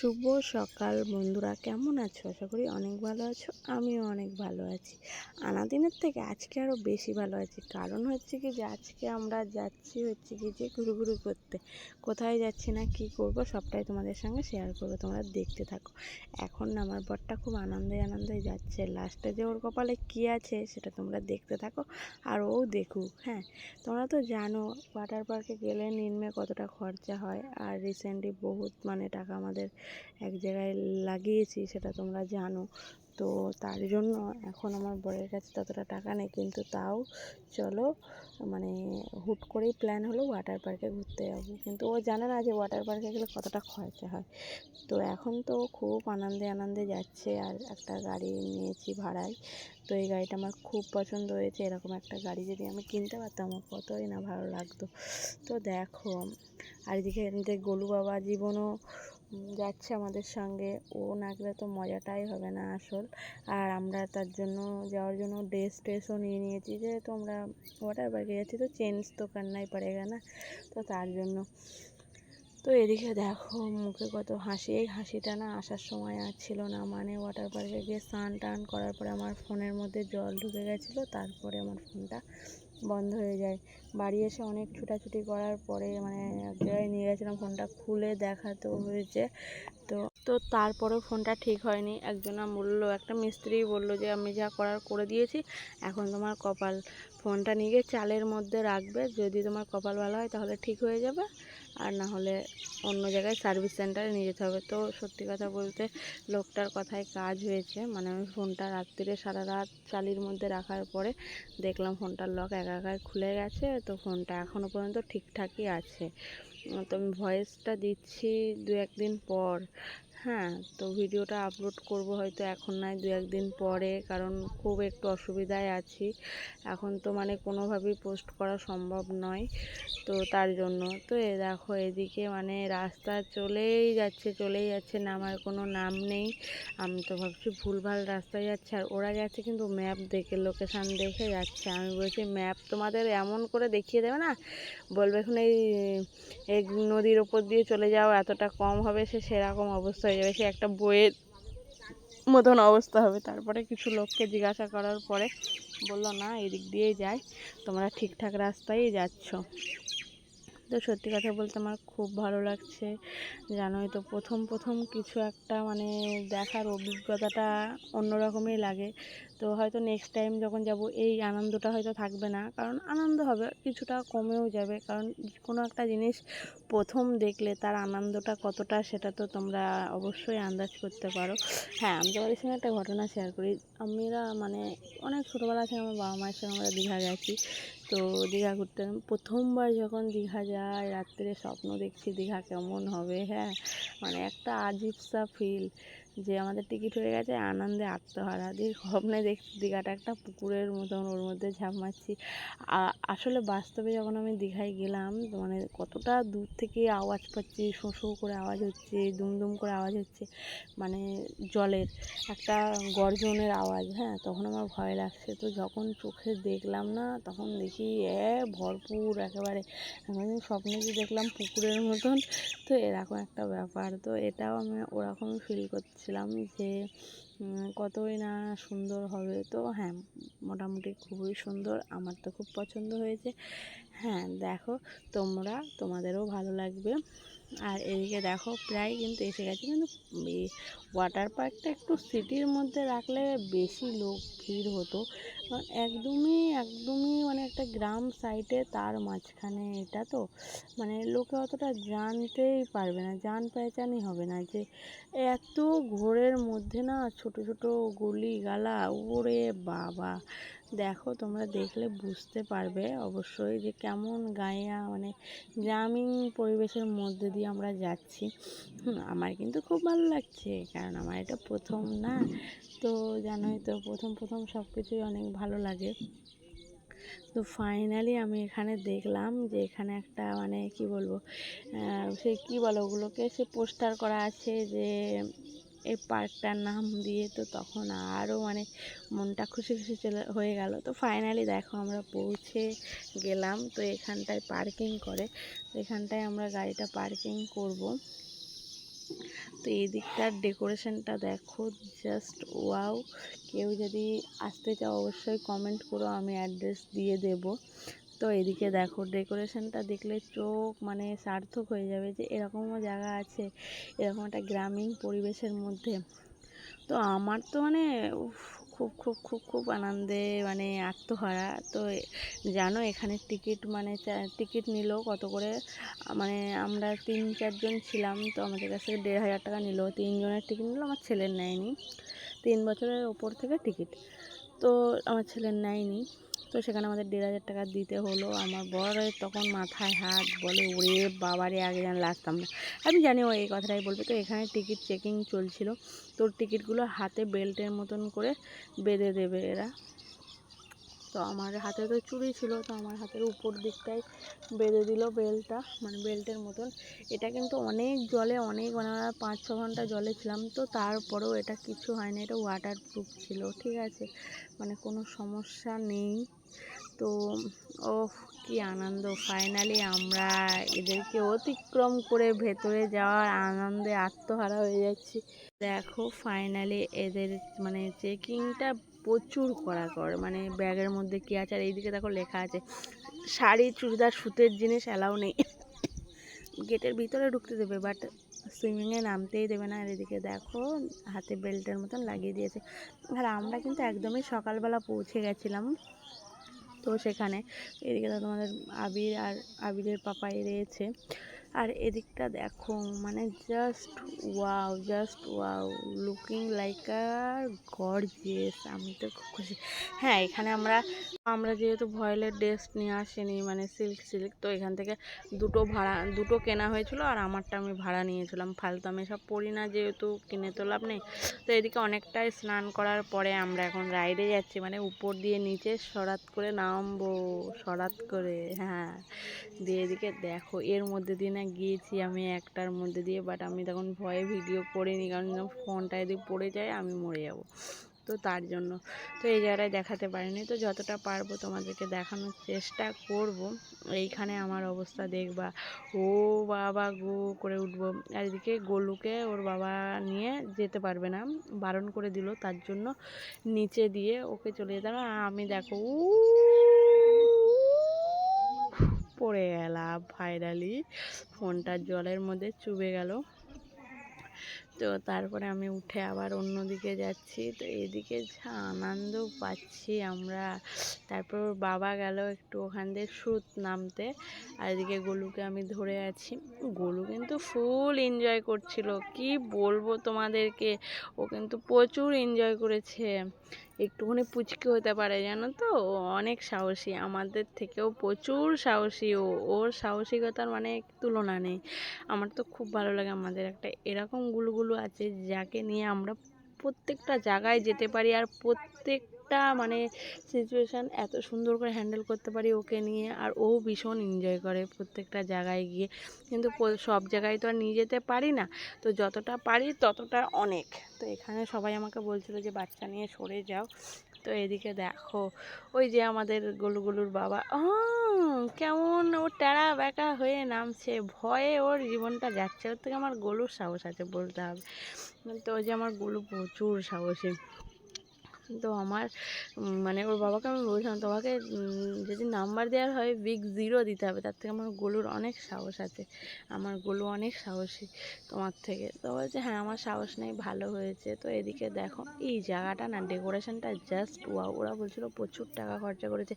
শুভ সকাল বন্ধুরা, কেমন আছো? আশা করি অনেক ভালো আছো, আমিও অনেক ভালো আছি। আনাদিনের থেকে আজকে আরও বেশি ভালো আছি, কারণ হচ্ছে কি যে আজকে আমরা যাচ্ছি হচ্ছে কি যে ঘুরুঘুরু করতে। কোথায় যাচ্ছি না, কি করব, সবটাই তোমাদের সঙ্গে শেয়ার করব, তোমরা দেখতে থাকো। এখন আমার বরটা খুব আনন্দে আনন্দে যাচ্ছে লাস্টে যে ওর কপালে কী আছে সেটা তোমরা দেখতে থাকো আর ও দেখুক হ্যাঁ। তোমরা তো জানো ওয়াটার পার্কে গেলে নিম্নে কতটা খরচা হয়, আর রিসেন্টলি বহুত মানে টাকা আমাদের এক জায়গায় লাগিয়েছি, সেটা তোমরা জানো। তো তার জন্য এখন আমার বরের কাছে ততটা টাকা নেই, কিন্তু তাও চলো মানে হুট করেই প্ল্যান হলো ওয়াটার পার্কে ঘুরতে যাব। কিন্তু ও জানে না যে ওয়াটার পার্কে গেলে কতটা খরচা হয়। তো এখন তো খুব আনন্দে আনন্দে যাচ্ছে, আর একটা গাড়ি নিয়েছি ভাড়ায়। তো এই গাড়িটা আমার খুব পছন্দ হয়েছে, এরকম একটা গাড়ি যদি আমি কিনতে পারতাম, আমার কতই না ভালো লাগতো। তো দেখো, আর এদিকে গোলু বাবা জীবনও যাচ্ছে আমাদের সঙ্গে। ও না গেলে তো মজাটাই হবে না আসল। আর আমরা তার জন্য, যাওয়ার জন্য ড্রেস ট্রেসও নিয়ে নিয়েছি যেহেতু আমরা ওয়াটার পার্কে যাচ্ছি তো চেঞ্জ তো করনাই পড়েগা না তো তার জন্য। তো এদিকে দেখো মুখে কত হাসি। এই হাসিটা না আসার সময় আর ছিল না। মানে ওয়াটার পার্কে গিয়ে স্নান টান করার পরে আমার ফোনের মধ্যে জল ঢুকে গেছিল, তারপরে আমার ফোনটা বন্ধ হয়ে যায়। বাড়ি এসে অনেক ছুটাছুটি করার পরে মানে এক জায়গায় নিয়ে গেছিলাম, ফোনটা খুলে দেখাতেও হয়েছে। তো তো তারপরেও ফোনটা ঠিক হয়নি। একজনা বলল, একটা মিস্ত্রি বলল যে, আমি যা করার করে দিয়েছি, এখন তোমার কপাল। ফোনটা নিয়ে গিয়ে চালের মধ্যে রাখবে, যদি তোমার কপাল ভালো হয় তাহলে ঠিক হয়ে যাবে, আর না হলে অন্য জায়গায় সার্ভিস সেন্টারে নিয়ে যেতে হবে। তো সত্যি কথা বলতে লোকটার কথায় কাজ হয়েছে। মানে আমি ফোনটা রাত্রিরে সারা রাত চালির মধ্যে রাখার পরে দেখলাম ফোনটার লক একা একাই খুলে গেছে, তো ফোনটা এখনও পর্যন্ত ঠিকঠাকই আছে। তো আমি ভয়েসটা দিচ্ছি দু একদিন পর। হ্যাঁ তো ভিডিওটা আপলোড করব হয়তো এখন নয়, দু একদিন পরে, কারণ খুব একটু অসুবিধায় আছি। এখন তো মানে কোনোভাবেই পোস্ট করা সম্ভব নয়, তো তার জন্য। তো এ দেখো, এদিকে মানে রাস্তা চলেই যাচ্ছে চলেই যাচ্ছে, নামার কোনো নাম নেই। আমি তো ভাবছি ভুলভাল রাস্তায় যাচ্ছে, আর ওরা যাচ্ছে কিন্তু ম্যাপ দেখে লোকেশান দেখে যাচ্ছে। আমি বলছি ম্যাপ তোমাদের এমন করে দেখিয়ে দেবে না? বলবে এখন এই এই নদীর ওপর দিয়ে চলে যাও, এতটা কম হবে, সে সেরকম অবস্থা হয়ে যাবে সে একটা বইয়ের মতন অবস্থা হবে। তারপরে কিছু লোককে জিজ্ঞাসা করার পরে বলল, না, এদিক দিয়েই যায় তোমরা ঠিকঠাক রাস্তায় যাচ্ছ। তো সত্যি কথা বলতে আমার খুব ভালো লাগছে। জানোই তো, প্রথম প্রথম কিছু একটা মানে দেখার অভিজ্ঞতাটা অন্যরকমই লাগে। তো হয়তো নেক্সট টাইম যখন যাব এই আনন্দটা হয়তো থাকবে না। কারণ আনন্দ হবে, কিছুটা কমেও যাবে। কারণ কোনো একটা জিনিস প্রথম দেখলে তার আনন্দটা কতটা সেটা তো তোমরা অবশ্যই আন্দাজ করতে পারো। হ্যাঁ আমি তোমাদের সঙ্গে একটা ঘটনা শেয়ার করি। আমরা মানে অনেক ছোটোবেলা থেকে আমার বাবা মায়ের সঙ্গে আমরা দীঘা গেছি। তো দীঘা ঘুরতে প্রথমবার যখন দীঘা যায় রাত্রে স্বপ্ন দেখছি দীঘা কেমন হবে হ্যাঁ। মানে একটা আজীব সা ফিল যে আমাদের টিকিট হয়ে গেছে, আনন্দে আত্মহারা। দিয়ে স্বপ্নে দেখছি দীঘাটা একটা পুকুরের মতন, ওর মধ্যে ঝাঁপ মারছি। আসলে বাস্তবে যখন আমি দীঘায় গেলাম মানে কতটা দূর থেকে আওয়াজ পাচ্ছি, শো শো করে আওয়াজ হচ্ছে দুমদুম করে আওয়াজ হচ্ছে মানে জলের একটা গর্জনের আওয়াজ হ্যাঁ? তখন আমার ভয় লাগছে। তো যখন চোখে দেখলাম না, তখন দেখি, এ, ভরপুর একেবারে। স্বপ্নে যে দেখলাম পুকুরের মতন, তো এরকম একটা ব্যাপার। তো এটাও আমি ওরকমই ফিল করছিলাম যে কতই না সুন্দর হবে। তো হ্যাঁ মোটামুটি খুবই সুন্দর। আমার তো খুব পছন্দ হয়েছে। হ্যাঁ দেখো, তোমরা তোমাদেরও ভালো লাগবে। আর এদিকে দেখো প্রায় কিন্তু এসে গেছে। কিন্তু ওয়াটার পার্কটা একটু সিটির মধ্যে রাখলে বেশি লোক ভিড় হতো। একদমই একদমই মানে একটা গ্রাম সাইডে তার মাঝখানে এটা তো। মানে লোকে অতটা জানতেই পারবে না, জান পেহচানই হবে না যে এত ঘোরের মধ্যে না ছোট ছোট গলি গালা ওরে বাবা। দেখো, তোমরা দেখলে বুঝতে পারবে অবশ্যই যে কেমন গায়া মানে গ্রামীণ পরিবেশের মধ্যে দিয়ে আমরা যাচ্ছি। আমার কিন্তু খুব ভালো লাগছে, কারণ আমার এটা প্রথম না। তো জানোই তো, প্রথম প্রথম সব কিছুই অনেক ভালো লাগে। তো ফাইনালি আমি এখানে দেখলাম যে এখানে একটা মানে কি বলব সে কি বলো ওগুলোকে, সে পোস্টার করা আছে যে এই পার্কটার নাম দিয়ে তো তখন আরও মানে মনটা খুশি খুশি চলে হয়ে গেল। তো ফাইনালি দেখো আমরা পৌঁছে গেলাম। তো এখানটায় পার্কিং করে। তো এখানটায় আমরা গাড়িটা পার্কিং করব। তো এই দিকটার ডেকোরেশনটা দেখো জাস্ট ওয়াও কেউ যদি আসতে চাও অবশ্যই কমেন্ট করো, আমি অ্যাড্রেস দিয়ে দেব। তো এদিকে দেখো ডেকোরেশনটা দেখলে চোখ মানে সার্থক হয়ে যাবে যে এরকমও জায়গা আছে, এরকম একটা গ্রামীণ পরিবেশের মধ্যে। তো আমার তো মানে খুব খুব খুব খুব আনন্দে মানে আত্মহারা। তো জানো এখানে টিকিট মানে টিকিট নিল কত করে? মানে আমরা তিন, চারজন ছিলাম, তো আমাদের কাছ দেড় হাজার টাকা নিল। তিনজনের টিকিট নিল, আমার ছেলের নেয়নি। তিন বছরের ওপর থেকে টিকিট তো আমার ছেলের নেয়নি। তো সেখানে আমাদের দেড় হাজার টাকা দিতে হলো। আমার বড় তখন মাথায় হাত বলে, ওরে বাবারে আগে যেন লাগতাম না আমি জানি ও এই কথাটাই বলবে। তো এখানে টিকিট চেকিং চলছিল। তোর টিকিটগুলো হাতে বেল্টের মতন করে বেঁধে দেবে এরা। তো আমার হাতে তো চুড়ি ছিল, তো আমার হাতের উপর দিকটায় বেঁধে দিল বেল্টটা মানে বেল্টের মতন। এটা কিন্তু অনেক জলে, অনেক মানে আমরা পাঁচ ছ ঘণ্টা জলে ছিলাম, তো তারপরেও এটা কিছু হয়নি, এটা ওয়াটার প্রুফ ছিল, ঠিক আছে? মানে কোনো সমস্যা নেই। তো ও কি আনন্দ। ফাইনালি আমরা এদেরকে অতিক্রম করে ভেতরে যাওয়ার আনন্দে আত্মহারা হয়ে যাচ্ছি। দেখো ফাইনালি এদের মানে চেকিংটা প্রচুর করা কর মানে ব্যাগের মধ্যে কী আছে আর এইদিকে দেখো লেখা আছে, শাড়ি, চুড়িদার, সুতের জিনিস অ্যালাউ নেই। গেটের ভিতরে ঢুকতে দেবে বাট সুইমিংয়ে নামতেই দেবে না। আর এদিকে দেখো, হাতে বেল্টের মতন লাগিয়ে দিয়েছে। আর আমরা কিন্তু একদমই সকালবেলা পৌঁছে গেছিলাম তো সেখানে। এদিকে তো তোমাদের আবির আর আবিরের পাপাই রয়েছে। আর এদিকটা দেখো মানে just wow just wow looking like আর গর্জিয়াস আমি তো খুব খুশি। হ্যাঁ এখানে আমরা আমরা যেহেতু ভয়েলের ড্রেস নিয়ে আসিনি মানে সিল্ক সিল্ক তো এখান থেকে দুটো ভাড়া, দুটো কেনা হয়েছিল আর আমারটা আমি ভাড়া নিয়েছিলাম। ফালতু আমি সব পড়ি না, যেহেতু কিনে তো লাভ নেই। তো এদিকে অনেকটাই স্নান করার পরে আমরা এখন রাইডে যাচ্ছি মানে উপর দিয়ে নিচে সরাত করে নামবো, সরাত করে হ্যাঁ। দিয়ে এদিকে দেখো, এর মধ্যে দিয়ে না গিয়েছি আমি একটার মধ্যে দিয়ে বাট আমি তখন ভয়ে ভিডিও করিনি, কারণ ফোনটা যদি পড়ে যায় আমি মরে যাব। তো তার জন্য। তো এই জায়গাটায় দেখাতে পারিনি। তো যতটা পারব তোমাদেরকে দেখানোর চেষ্টা করব। এইখানে আমার অবস্থা দেখবা। ও বাবা গো করে উঠবো। আর এদিকে গোলুকে ওর বাবা নিয়ে যেতে পারবে না। বারণ করে দিল তার জন্য। নিচে দিয়ে ওকে চলে যেতে আমি দেখো উ পড়ে গেলাম ফাইনালি ফোনটা জলের মধ্যে চুবে গেল। তো তারপরে আমি উঠে আবার অন্যদিকে যাচ্ছি। তো এদিকে যা আনন্দ পাচ্ছি আমরা। তারপর বাবা গেল একটু ওখান দিয়ে সুত নামতে। আর এদিকে গোলুকে আমি ধরে আছি। গোলু কিন্তু ফুল এনজয় করছিল। কি বলব তোমাদেরকে? ও কিন্তু প্রচুর এনজয় করেছে। একটুখানি পুচকি হতে পারে, জানো তো? ও অনেক সাহসী, আমাদের থেকেও প্রচুর সাহসী, ও, ওর সাহসিকতার মানে তুলনা নেই। আমার তো খুব ভালো লাগে আমাদের একটা এরকম গুলগুলো আছে, যাকে নিয়ে আমরা প্রত্যেকটা জায়গায় যেতে পারি আর প্রত্যেকটা মানে সিচুয়েশান এত সুন্দর করে হ্যান্ডেল করতে পারি ওকে নিয়ে, আর ও ভীষণ এনজয় করে প্রত্যেকটা জায়গায় গিয়ে। কিন্তু সব জায়গায় তো আর নিয়ে যেতে পারি না। তো যতটা পারি ততটা অনেক। তো এখানে সবাই আমাকে বলছিল যে, বাচ্চা নিয়ে সরে যাও। তো এদিকে দেখো, ওই যে আমাদের গলুগুলুর বাবা। কেমন ও টেরা বেকা হয়ে নামছে। ভয়ে ওর জীবনটা যাচ্ছে। ওর থেকে আমার গলুর সাহস আছে বলতে হবে। তো ওই যে আমার গলু প্রচুর সাহসী। তো আমার মানে ওর বাবাকে আমি বলছিলাম, তোমাকে যদি নাম্বার দেওয়ার হয় বিগ জিরো দিতে হবে, তার থেকে আমার গোলুর অনেক সাহস আছে, আমার গোলু অনেক সাহসী তোমার থেকে। তো বলছে হ্যাঁ আমার সাহস নেই, ভালো হয়েছে। তো এদিকে দেখো, এই জায়গাটা না ডেকোরেশনটা জাস্ট ওয়া ওরা বলছিল প্রচুর টাকা খরচা করেছে।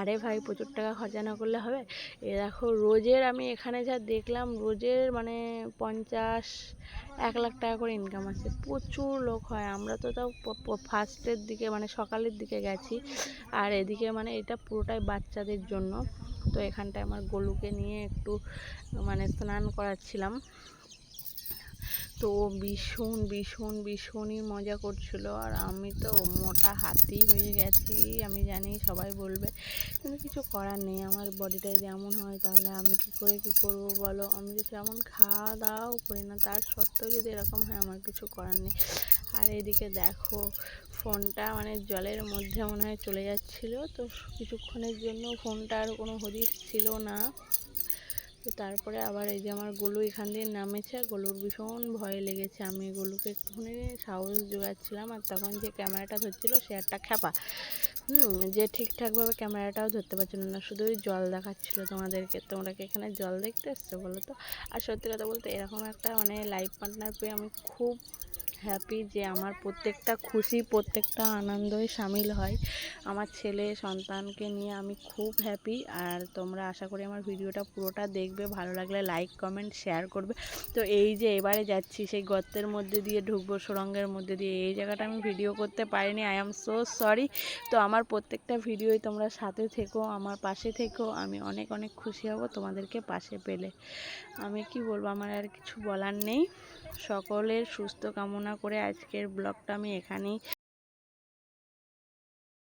আরে ভাই, প্রচুর টাকা খরচা না করলে হবে? এ দেখো, রোজের আমি এখানে যা দেখলাম, রোজের মানে পঞ্চাশ, এক লাখ টাকা করে ইনকাম আছে প্রচুর লোক হয়, আমরা তো তাও ফার্স্টের দিকে মানে সকালের দিকে গেছি। আর এদিকে মানে এটা পুরোটাই বাচ্চাদের জন্য। তো এখানটায় আমার গলুকে নিয়ে একটু মানে স্নান করাচ্ছিলাম। তো ভীষণ ভীষণ, ভীষণই মজা করছিল। আর আমি তো মোটা হাতি হয়ে গেছি, আমি জানি সবাই বলবে। কিন্তু কিছু করার নেই, আমার বডিটা যদি এমন হয় তাহলে আমি কি করে, কি করব বলো? আমি যদি এমন খাওয়া দাওয়াও করি না, তার সত্ত্বেও যদি এরকম হয়, আমার কিছু করার নেই। আর এদিকে দেখো ফোনটা মানে জলের মধ্যে মনে হয় চলে যাচ্ছিল। তো কিছুক্ষণের জন্য ফোনটার কোনো হদিস ছিল না। তো তারপরে আবার এই যে আমার গলু এখান দিয়ে নামেছে, গলুর ভীষণ ভয় লেগেছে। আমি গলুকে একটুখানি সাহস জোগাচ্ছিলাম আর তখন যে ক্যামেরাটা ধরছিল সে একটা খ্যাপা। হুম, যে ঠিকঠাকভাবে ক্যামেরাটাও ধরতে পারছিল না, শুধু ওই জল দেখাচ্ছিল তোমাদেরকে। তোমরা কি এখানে জল দেখতে এসছো বলো তো? আর সত্যি কথা বলতে এরকম একটা মানে লাইফ পার্টনার পেয়ে আমি খুব হ্যাপি যে আমার প্রত্যেকটা খুশি, প্রত্যেকটা আনন্দই সামিল হয়। আমার ছেলে, সন্তানকে নিয়ে আমি খুব হ্যাপি আর তোমরা আশা করি আমার ভিডিওটা পুরোটা দেখবে। ভালো লাগলে লাইক কমেন্ট শেয়ার করবে। তো এই যে এবারে যাচ্ছি, সেই গর্তের মধ্যে দিয়ে ঢুকবো, সুরঙ্গের মধ্যে দিয়ে। এই জায়গাটা আমি ভিডিও করতে পারিনি আই এম সো সরি তো আমার প্রত্যেকটা ভিডিওই তোমরা সাথে থেকো, আমার পাশে থেকো। আমি অনেক অনেক খুশি হব তোমাদেরকে পাশে পেলে। আমি কি বলব, আমার আর কিছু বলার নেই। সকলের সুস্থ কামনা করে আজকের ব্লগটা আমি এখানেই